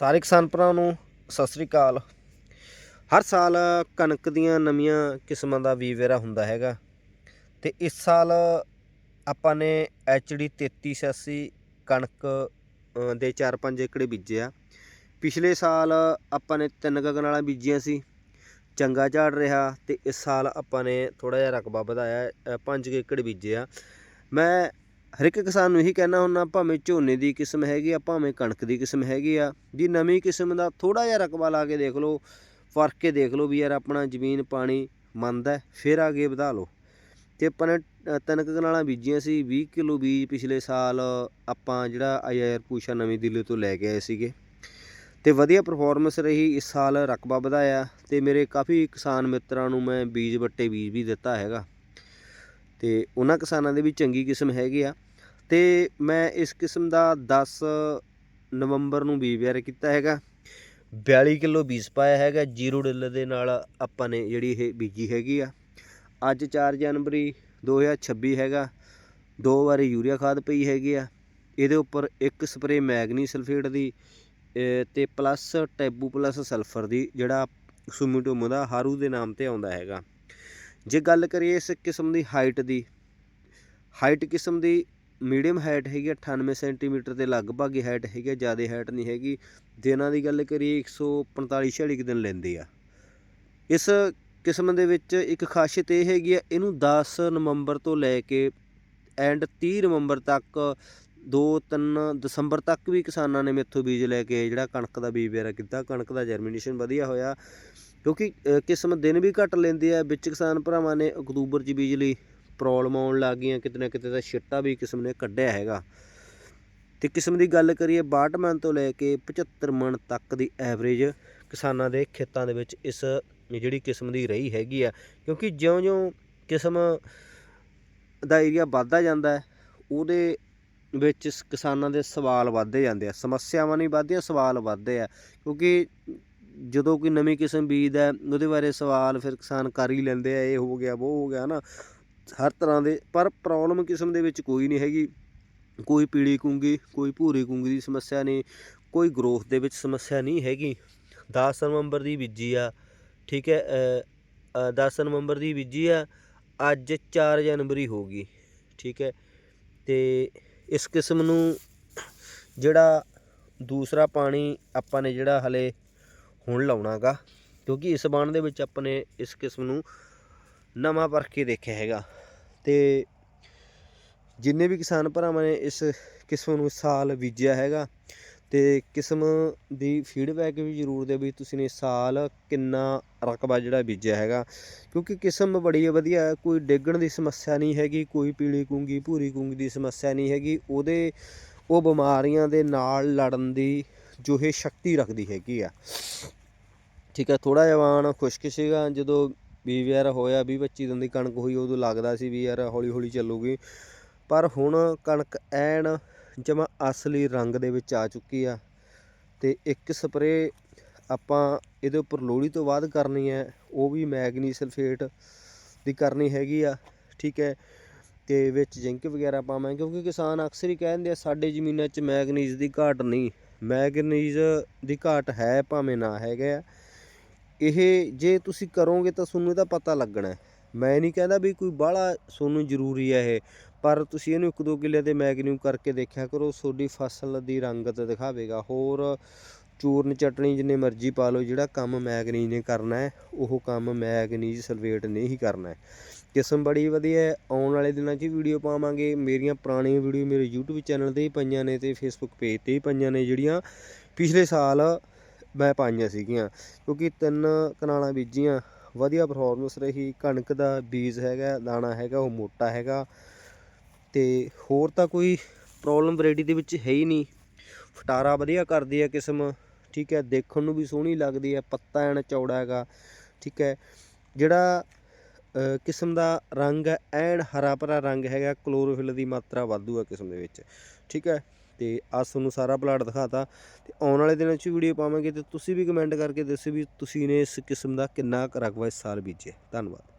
ਸਾਰੇ ਕਿਸਾਨ ਭਰਾਵਾਂ ਨੂੰ ਸਤਿ ਸ੍ਰੀ ਅਕਾਲ। ਹਰ ਸਾਲ ਕਣਕ ਦੀਆਂ ਨਵੀਆਂ ਕਿਸਮਾਂ ਦਾ ਵੀਵੇਰਾ ਹੁੰਦਾ ਹੈਗਾ। ਤੇ ਇਸ ਸਾਲ ਆਪਾਂ ਨੇ ਐਚਡੀ 3386 ਕਣਕ ਅ, ਦੇ 4-5 ਬੀਜੇ ਆ। ਪਿਛਲੇ ਸਾਲ ਆਪਾਂ ਨੇ ਤਿੰਨ ਗਗਨ ਵਾਲਾ ਬੀਜੀਆਂ ਸੀ। ਚੰਗਾ ਝਾੜ ਰਿਹਾ ਤੇ ਇਸ ਸਾਲ ਆਪਾਂ ਨੇ ਥੋੜਾ ਜਿਹਾ ਰਕਬਾ ਵਧਾਇਆ 5 ਏਕੜ ਬੀਜੇ ਆ। ਮੈਂ ਹਰ ਇੱਕ ਕਿਸਾਨ ਨੂੰ ਇਹੀ ਕਹਿਣਾ ਹੁੰਦਾ ਭਾਵੇਂ ਝੋਨੇ ਦੀ ਕਿਸਮ ਹੈਗੀ ਆ ਭਾਵੇਂ ਕਣਕ ਦੀ ਕਿਸਮ ਹੈਗੀ ਆ ਜੀ ਨਵੀਂ ਕਿਸਮ ਦਾ ਥੋੜਾ ਜਿਹਾ ਰਕਬਾ ਲਾ ਕੇ ਦੇਖ ਲਓ ਫ਼ਰਕ ਕੇ ਦੇਖ ਲਓ ਵੀ ਯਾਰ ਆਪਣਾ ਜ਼ਮੀਨ ਪਾਣੀ ਮੰਨਦਾ ਹੈ, ਫਿਰ ਅੱਗੇ ਵਧਾ ਲਓ। ਤੇ ਆਪਾਂ ਨੇ ਤਿੰਨ ਕੁ ਕਨਾਲਾਂ ਬੀਜੀਆਂ ਸੀ 20 ਕਿਲੋ ਬੀਜ ਪਿਛਲੇ ਸਾਲ ਆਪਾਂ ਜਿਹੜਾ ਆਈਆਰ ਪੂਸ਼ਾ ਨਵੀਂ ਦਿੱਲੀ ਤੋਂ ਲੈ ਕੇ ਆਏ ਸੀਗੇ। ਤੇ ਵਧੀਆ ਪਰਫਾਰਮੈਂਸ ਰਹੀ ਇਸ ਸਾਲ ਰਕਬਾ ਵਧਾਇਆ ਤੇ ਮੇਰੇ ਕਾਫੀ ਕਿਸਾਨ ਮਿੱਤਰਾਂ ਨੂੰ ਮੈਂ ਬੀਜ ਵੱਟੇ ਬੀਜ ਵੀ ਦਿੱਤਾ ਹੈਗਾ। ਤੇ ਉਹਨਾਂ ਕਿਸਾਨਾਂ ਦੇ ਵੀ ਚੰਗੀ ਕਿਸਮ ਹੈਗੀ ਆ। ਤੇ ਮੈਂ ਇਸ ਕਿਸਮ ਦਾ 10 ਨਵੰਬਰ ਨੂੰ ਬੀਜ ਵਿਆਰ ਕੀਤਾ ਹੈਗਾ। 42 ਕਿਲੋ ਬੀਜ ਪਾਇਆ ਹੈਗਾ, ਜੀਰੋ ਡਿੱਲ ਦੇ ਨਾਲ ਆਪਾਂ ਨੇ ਜਿਹੜੀ ਇਹ ਬੀਜੀ ਹੈਗੀ ਆ। ਅੱਜ 4 ਜਨਵਰੀ 2026 ਹੈਗਾ, ਦੋ ਵਾਰੀ ਯੂਰੀਆ ਖਾਦ ਪਈ ਹੈਗੀ ਆ। ਇਹਦੇ ਉੱਪਰ ਇੱਕ ਸਪਰੇ ਮੈਗਨੀ ਸਲਫੇਟ ਦੀ, ਅਹ ਤੇ ਪਲੱਸ ਟੈਬੂ ਪਲੱਸ ਸਲਫਰ ਦੀ ਜਿਹੜਾ ਸੁਮੀਟੋਮੋ ਦਾ ਹਾਰੂ ਦੇ ਨਾਮ ਤੇ ਆਉਂਦਾ ਹੈਗਾ। ਜੇ ਗੱਲ ਕਰੀਏ ਇਸ ਕਿਸਮ ਦੀ ਹਾਈਟ ਦੀ ਹਾਈਟ ਕਿਸਮ ਦੀ ਮੀਡੀਅਮ ਹਾਈਟ ਹੈਗੀ ਆ 98 ਸੈਂਟੀਮੀਟਰ ਦੇ ਲਗਭਗ ਹੀ ਹਾਈਟ ਹੈਗੀ ਆ, ਜ਼ਿਆਦਾ ਹਾਈਟ ਨਹੀਂ ਹੈਗੀ। ਦਿਨਾਂ ਦੀ ਗੱਲ ਕਰੀਏ 145 46 ਕੁ ਦਿਨ ਲੈਂਦੇ ਆ। ਇਸ ਕਿਸਮ ਦੇ ਵਿੱਚ ਇੱਕ ਖਾਸੀਅਤ ਇਹ ਹੈਗੀ ਆ, ਇਹਨੂੰ 10 ਨਵੰਬਰ ਤੋਂ ਲੈ ਕੇ ਐਂਡ 30 ਨਵੰਬਰ ਤੱਕ 2-3 ਦਸੰਬਰ ਤੱਕ ਵੀ ਕਿਸਾਨਾਂ ਨੇ ਮੇਥੋਂ ਬੀਜ ਲੈ ਕੇ ਜਿਹੜਾ ਕਣਕ ਦਾ ਬੀਜ ਵਗੈਰਾ ਕੀਤਾ, ਕਣਕ ਦਾ ਜਰਮੀਨੇਸ਼ਨ ਵਧੀਆ ਹੋਇਆ। ਕਿਉਂਕਿ ਕਿਸਮ ਦਿਨ ਵੀ ਘੱਟ ਲੈਂਦੇ ਆ, ਵਿੱਚ ਕਿਸਾਨ ਭਰਾਵਾਂ ਨੇ ਅਕਤੂਬਰ 'ਚ ਬੀਜ ਲਈ ਪ੍ਰੋਬਲਮ ਆਉਣ ਲੱਗ ਗਈਆਂ, ਕਿਤੇ ਨਾ ਕਿਤੇ ਤਾਂ ਛਿੱਟਾ ਵੀ ਕਿਸਮ ਨੇ ਕੱਢਿਆ ਹੈਗਾ। ਤੇ ਕਿਸਮ ਦੀ ਗੱਲ ਕਰੀਏ 62 ਮਣ ਤੋਂ ਲੈ ਕੇ 75 ਮਣ ਤੱਕ ਦੀ ਐਵਰੇਜ ਕਿਸਾਨਾਂ ਦੇ ਖੇਤਾਂ ਦੇ ਵਿੱਚ ਇਸ ਜਿਹੜੀ ਕਿਸਮ ਦੀ ਰਹੀ ਹੈਗੀ ਆ। ਕਿਉਂਕਿ ਜਿਉਂ-ਜਿਉਂ ਕਿਸਮ ਦਾ ਏਰੀਆ ਵੱਧਦਾ ਜਾਂਦਾ ਹੈ, ਉਹਦੇ ਵਿੱਚ ਕਿਸਾਨਾਂ ਦੇ ਸਵਾਲ ਵੱਧਦੇ ਜਾਂਦੇ ਆ, ਸਮੱਸਿਆਵਾਂ ਨਹੀਂ ਵੱਧਦੀਆਂ, ਸਵਾਲ ਵੱਧਦੇ ਆ। ਕਿਉਂਕਿ ਜਦੋਂ ਕੋਈ ਨਵੀਂ ਕਿਸਮ ਬੀਜਦਾ ਹੈ, ਉਹਦੇ ਬਾਰੇ ਸਵਾਲ ਫਿਰ ਕਿਸਾਨ ਕਰ ਹੀ ਲੈਂਦੇ ਆ ਇਹ ਹੋ ਗਿਆ ਉਹ ਹੋ ਗਿਆ ਨਾ ਹਰ ਤਰ੍ਹਾਂ ਦੇ ਪਰ ਪ੍ਰੋਬਲਮ ਕਿਸਮ ਦੇ ਵਿੱਚ ਕੋਈ ਨਹੀਂ ਹੈਗੀ। ਕੋਈ ਪੀਲੀ ਕੁੰਗੀ ਕੋਈ ਭੂਰੀ ਕੁੰਗੀ ਦੀ ਸਮੱਸਿਆ ਨਹੀਂ ਕੋਈ ਗਰੋਥ ਦੇ ਵਿੱਚ ਸਮੱਸਿਆ ਨਹੀਂ ਹੈਗੀ। 10 ਨਵੰਬਰ ਦੀ ਬੀਜੀ ਆ ਠੀਕ ਹੈ ਅ, 10 ਨਵੰਬਰ ਦੀ ਬੀਜੀ ਆ ਅੱਜ 4 ਜਨਵਰੀ ਹੋ ਗਈ ਠੀਕ ਹੈ। ਤੇ ਇਸ ਕਿਸਮ ਨੂੰ ਜਿਹੜਾ ਦੂਸਰਾ ਪਾਣੀ ਆਪਾਂ ਨੇ ਜਿਹੜਾ ਹਲੇ ਹੁਣ ਲਾਉਣਾਗਾ, ਕਿਉਂਕਿ ਇਸ ਬਾਣ ਦੇ ਵਿੱਚ ਆਪਣੇ ਇਸ ਕਿਸਮ ਨੂੰ ਨਵਾਂ ਪਰਖ ਕੇ ਦੇਖਿਆ ਹੈਗਾ। ਤੇ ਜਿੰਨੇ ਵੀ ਕਿਸਾਨ ਭਰਾਵਾਂ ਨੇ ਇਸ ਕਿਸਮ ਨੂੰ ਸਾਲ ਬੀਜਿਆ ਹੈਗਾ, ਤੇ ਕਿਸਮ ਦੀ ਫੀਡਬੈਕ ਵੀ ਜ਼ਰੂਰ ਦੇ ਵੀ ਤੁਸੀਂ ਨੇ ਸਾਲ ਕਿੰਨਾ ਰਕਬਾ ਜਿਹੜਾ ਬੀਜਿਆ ਹੈਗਾ। ਕਿਉਂਕਿ ਕਿਸਮ ਬੜੀ ਵਧੀਆ, ਕੋਈ ਡੇਗਣ ਦੀ ਸਮੱਸਿਆ ਨਹੀਂ ਹੈਗੀ, ਕੋਈ ਪੀਲੀ ਕੁੰਗੀ, ਭੂਰੀ ਕੁੰਗੀ ਦੀ ਸਮੱਸਿਆ ਨਹੀਂ ਹੈਗੀ, ਉਹਦੇ, ਉਹ ਬਿਮਾਰੀਆਂ ਦੇ ਨਾਲ ਲੜਨ ਦੀ ਜੋ ਇਹ ਸ਼ਕਤੀ ਰੱਖਦੀ ਹੈਗੀ ਆ। ਠੀਕ ਹੈ ਥੋੜਾ ਜਿਹਾ ਵਾਣ ਖੁਸ਼ਕ ਸੀਗਾ, ਜਦੋਂ ਵੀ ਯਾਰ ਹੋਇਆ 20 25 ਦਿਨ ਦੀ ਕਣਕ ਹੋਈ, ਉਦੋਂ ਲੱਗਦਾ ਸੀ ਵੀ ਯਾਰ ਹੌਲੀ ਹੌਲੀ ਚੱਲੂਗੀ। ਪਰ ਹੁਣ ਕਣਕ ਐਨ ਜਮਾ ਅਸਲੀ ਰੰਗ ਦੇ ਵਿੱਚ ਆ ਚੁੱਕੀ ਆ ਤੇ ਇੱਕ ਸਪਰੇ ਆਪਾਂ ਇਹਦੇ ਉੱਪਰ ਲੋਹੜੀ ਤੋਂ ਬਾਅਦ ਕਰਨੀ ਹੈ, ਉਹ ਵੀ ਮੈਗਨੀ ਸਲਫੇਟ ਦੀ ਕਰਨੀ ਹੈਗੀ ਆ, ਠੀਕ ਹੈ। ਤੇ ਵਿੱਚ ਜ਼ਿੰਕ ਵਗੈਰਾ ਪਾਵਾਂਗੇ, ਕਿਉਂਕਿ ਕਿਸਾਨ ਅਕਸਰ ਹੀ ਕਹਿੰਦੇ ਆ, ਸਾਡੇ ਜ਼ਮੀਨਾਂ 'ਚ ਮੈਗਨੀਜ਼ ਦੀ ਘਾਟ ਨਹੀਂ। ਮੈਗਨੀਜ਼ ਦੀ ਘਾਟ ਹੈ ਭਾਵੇਂ ਨਾ ਹੈਗਾ ਆ। ਇਹ ਜੇ ਤੁਸੀਂ ਕਰੋਗੇ ਤਾਂ ਤੁਹਾਨੂੰ ਇਹਦਾ ਪਤਾ ਲੱਗਣਾ। ਮੈਂ ਨਹੀਂ ਕਹਿੰਦਾ ਵੀ ਕੋਈ ਬਾਹਲਾ ਤੁਹਾਨੂੰ ਜ਼ਰੂਰੀ ਹੈ ਇਹ, ਪਰ ਤੁਸੀਂ ਇਹਨੂੰ ਇੱਕ ਦੋ ਕਿੱਲੇ ਤੇ ਮੈਗਨੀਊਮ ਕਰਕੇ ਦੇਖਿਆ ਕਰੋ, ਤੁਹਾਡੀ ਫਸਲ ਦੀ ਰੰਗਤ ਦਿਖਾਵੇਗਾ। ਹੋਰ ਚੂਰਨ ਚਟਣੀ ਜਿੰਨੇ ਮਰਜ਼ੀ ਪਾ ਲਓ, ਜਿਹੜਾ ਕੰਮ ਮੈਗਨੀਜ਼ ਨੇ ਕਰਨਾ ਹੈ, ਉਹ ਕੰਮ ਮੈਗਨੀਜ਼ ਸਲਫੇਟ ਨੇ ਹੀ ਕਰਨਾ ਹੈ। ਕਿਸਮ ਬੜੀ ਵਧੀਆ ਹੈ। ਆਉਣ ਵਾਲੇ ਦਿਨਾਂ 'ਚ ਵੀਡੀਓ ਪਾਵਾਂਗੇ। ਮੇਰੀਆਂ ਪੁਰਾਣੀਆਂ ਵੀਡੀਓ ਮੇਰੇ YouTube ਚੈਨਲ ਤੇ ਹੀ ਪਈਆਂ ਨੇ ਤੇ Facebook ਪੇਜ ਤੇ ਹੀ ਪਈਆਂ ਨੇ, ਜਿਹੜੀਆਂ ਪਿਛਲੇ ਸਾਲ ਮੈਂ ਪਾਈਆਂ ਸੀਗੀਆਂ। ਕਿਉਂਕਿ ਤਿੰਨ ਕਨਾਲਾਂ ਬੀਜੀਆਂ। ਵਧੀਆ ਪਰਫਾਰਮੈਂਸ ਰਹੀ। ਕਣਕ ਦਾ ਬੀਜ ਹੈਗਾ, ਦਾਣਾ ਹੈਗਾ, ਉਹ ਮੋਟਾ ਹੈਗਾ। ਤੇ ਹੋਰ ਤਾਂ ਕੋਈ ਪ੍ਰੋਬਲਮ ਵੈਰਾਈਟੀ ਦੇ ਵਿੱਚ ਹੈ ਹੀ ਨਹੀਂ। ਫਟਾਰਾ ਵਧੀਆ ਕਰਦੀ ਹੈ ਕਿਸਮ। ਠੀਕ ਹੈ, ਦੇਖਣ ਨੂੰ ਵੀ ਸੋਹਣੀ ਲੱਗਦੀ ਹੈ, ਪੱਤਾ ਐਨ ਚੌੜਾ ਹੈਗਾ, ਠੀਕ ਹੈ। ਜਿਹੜਾ ਕਿਸਮ ਦਾ ਰੰਗ ਹੈ, ਐਨ ਹਰਾ ਭਰਾ ਰੰਗ ਹੈਗਾ, ਕਲੋਰੋਫਿਲ ਦੀ ਮਾਤਰਾ ਵਾਧੂ ਹੈ ਕਿਸਮ ਦੇ ਵਿੱਚ, ਠੀਕ ਹੈ। ਤੇ ਆ ਤੁਹਾਨੂੰ ਸਾਰਾ ਪਲਾਟ ਦਿਖਾਤਾ। ਤੇ ਆਉਣ ਵਾਲੇ ਦਿਨਾਂ 'ਚ ਵੀਡੀਓ ਪਾਵਾਂਗੇ ਤੇ ਤੁਸੀਂ ਵੀ ਕਮੈਂਟ ਕਰਕੇ ਦੱਸੋ ਵੀ ਤੁਸੀਂ ਨੇ ਇਸ ਕਿਸਮ ਦਾ ਕਿੰਨਾ ਕੁ ਰਕਬਾ ਇਸ ਸਾਲ ਬੀਜਿਆ। ਧੰਨਵਾਦ।